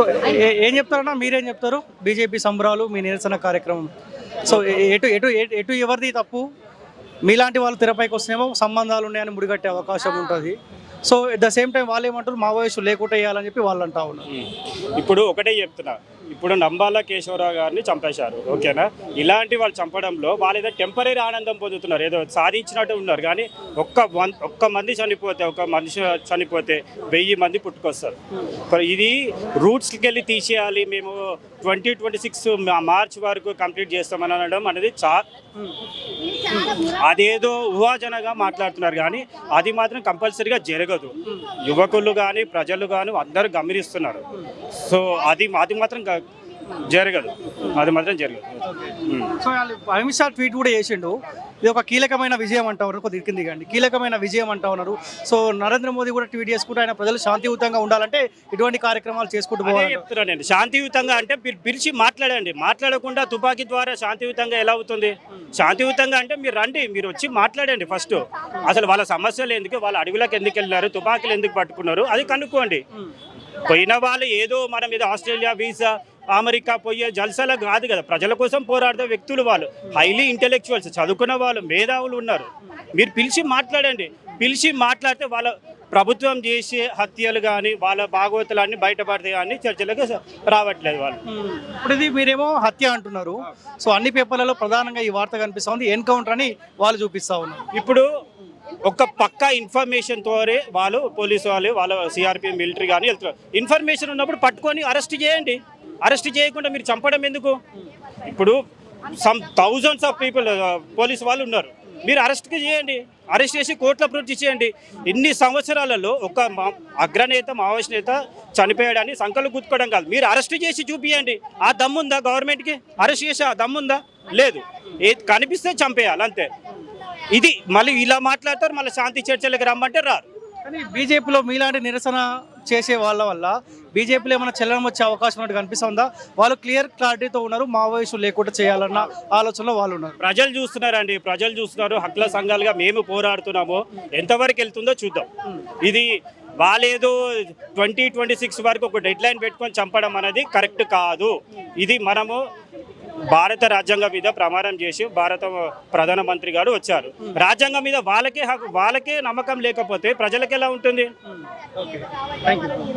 So ఏ- ఏం చెప్తారన్నా మీరేం చెప్తారు? బీజేపీ సంబరాలు మీ నిరసన కార్యక్రమం. సో ఎటు ఎటు ఎటు- ఎవరిది తప్పు? మీలాంటి వాళ్ళు తెరపైకి వస్తేనేమో సంబంధాలు ఉన్నాయని ముడిగట్టే అవకాశం ఉంటుంది. So at the same time వాళ్ళు ఏమంటారు మా లేకుండా వేయాలని చెప్పి వాళ్ళు అంటా ఉన్నారు. ఇప్పుడు ఒకటే చెప్తున్నా. ఇప్పుడు నంబాల కేశవరావు గారిని చంపేశారు ఓకేనా? ఇలాంటి వాళ్ళు చంపడంలో వాళ్ళు ఏదో టెంపరీ ఆనందం పొందుతున్నారు ఏదో సాధించినట్టు ఉన్నారు కానీ ఒక్క వన్ ఒక్క మంది చనిపోతే ఒక మనిషి చనిపోతే వెయ్యి మంది పుట్టుకొస్తారు. ఇది రూట్స్కి వెళ్ళి తీసేయాలి మేము ట్వంటీ ట్వంటీ సిక్స్ మార్చ్ వరకు కంప్లీట్ చేస్తామని అనడం అనేది చా అదేదో ఊహాజనగా మాట్లాడుతున్నారు కానీ అది మాత్రం కంపల్సరీగా జరగదు. యువకులు కానీ ప్రజలు కానీ అందరూ గమనిస్తున్నారు. సో అది అది మాత్రం జరగదు. అది మాత్రం జరగదు. సో అమిత్ షా ట్వీట్ కూడా చేసిండు. ఇది ఒక కీలకమైన విజయం అంటా ఉన్నారు కొద్దిగా కింది కానీ కీలకమైన విజయం అంటా ఉన్నారు. సో నరేంద్ర మోదీ కూడా ట్వీట్ చేసుకుంటూ ఆయన ప్రజలు శాంతియుతంగా ఉండాలంటే ఇటువంటి కార్యక్రమాలు చేసుకుంటూ పోవాలి. చెప్తున్నానండి శాంతియుతంగా అంటే మీరు పిలిచి మాట్లాడండి. మాట్లాడకుండా తుపాకీ ద్వారా శాంతియుతంగా ఎలా అవుతుంది? శాంతియుతంగా అంటే మీరు రండి మీరు వచ్చి మాట్లాడండి ఫస్ట్. అసలు వాళ్ళ సమస్యలు ఎందుకు వాళ్ళ అడవిలోకి ఎందుకు వెళ్ళినారు తుపాకీలు ఎందుకు పట్టుకున్నారు అది కనుక్కోండి. పోయిన వాళ్ళు ఏదో మన మీద ఆస్ట్రేలియా వీసా అమెరికా పోయే జల్సాల కాదు కదా. ప్రజల కోసం పోరాడే వ్యక్తులు వాళ్ళు. హైలీ ఇంటెలెక్చువల్స్ చదువుకున్న వాళ్ళు మేధావులు ఉన్నారు. మీరు పిలిచి మాట్లాడండి. పిలిచి మాట్లాడితే వాళ్ళ ప్రభుత్వం చేసే హత్యలు కానీ వాళ్ళ భాగవతులన్నీ బయటపడితే కానీ చర్చలకు రావట్లేదు వాళ్ళు. ఇప్పుడు ఇది మీరేమో హత్య అంటున్నారు. సో అన్ని పేపర్లలో ప్రధానంగా ఈ వార్త కనిపిస్తా ఉంది. ఎన్కౌంటర్ అని వాళ్ళు చూపిస్తా ఉన్నారు. ఇప్పుడు ఒక పక్క ఇన్ఫర్మేషన్తోనే వాళ్ళు పోలీసు వాళ్ళు వాళ్ళ సిఆర్పి మిలిటరీ కానీ వెళ్తున్నారు. ఇన్ఫర్మేషన్ ఉన్నప్పుడు పట్టుకొని అరెస్ట్ చేయండి. అరెస్ట్ చేయకుండా మీరు చంపడం ఎందుకు? ఇప్పుడు some thousands of people police వాళ్ళు ఉన్నారు. మీరు అరెస్ట్కి చేయండి. అరెస్ట్ చేసి కోర్టులో ప్రొడ్యూస్ చేయండి ఇన్ని సంవత్సరాలలో ఒక మా- అగ్రనేత మావోయిస్ట్ నేత చనిపోయాడని సంకలు గుర్తుకోవడం కాదు. మీరు అరెస్ట్ చేసి చూపియండి. ఆ దమ్ముందా గవర్నమెంట్కి? అరెస్ట్ చేసి ఆ దమ్ముందా? లేదు. ఏ కనిపిస్తే చంపేయాలి అంతే. ఇది మళ్ళీ ఇలా మాట్లాడతారు మళ్ళీ శాంతి చర్చలకు రమ్మంటే రారు. కానీ బీజేపీలో మీలాంటి నిరసన చేసే వాళ్ళ వల్ల బీజేపీలో ఏమైనా చెల్లడం వచ్చే అవకాశం ఉన్నట్టు కనిపిస్తుందా? వాళ్ళు క్లియర్ క్లారిటీతో ఉన్నారు మా వయసు లేకుండా చేయాలన్న ఆలోచనలో వాళ్ళు ఉన్నారు. ప్రజలు చూస్తున్నారండి ప్రజలు చూస్తున్నారు హక్కుల సంఘాలుగా మేము పోరాడుతున్నాము. ఎంతవరకు వెళ్తుందో చూద్దాం. ఇది వాళ్ళేదో ట్వంటీ ట్వంటీ సిక్స్ వరకు ఒక డెడ్ లైన్ పెట్టుకొని చంపడం అనేది కరెక్ట్ కాదు. ఇది మనము భారత రాజ్యాంగం మీద ప్రమాణం చేసి భారత ప్రధానమంత్రి గారు వచ్చారు. రాజ్యాంగం మీద వాళ్ళకే హక్కు వాళ్ళకే నమ్మకం లేకపోతే ప్రజలకు ఎలా ఉంటుంది థ్యాంక్ యూ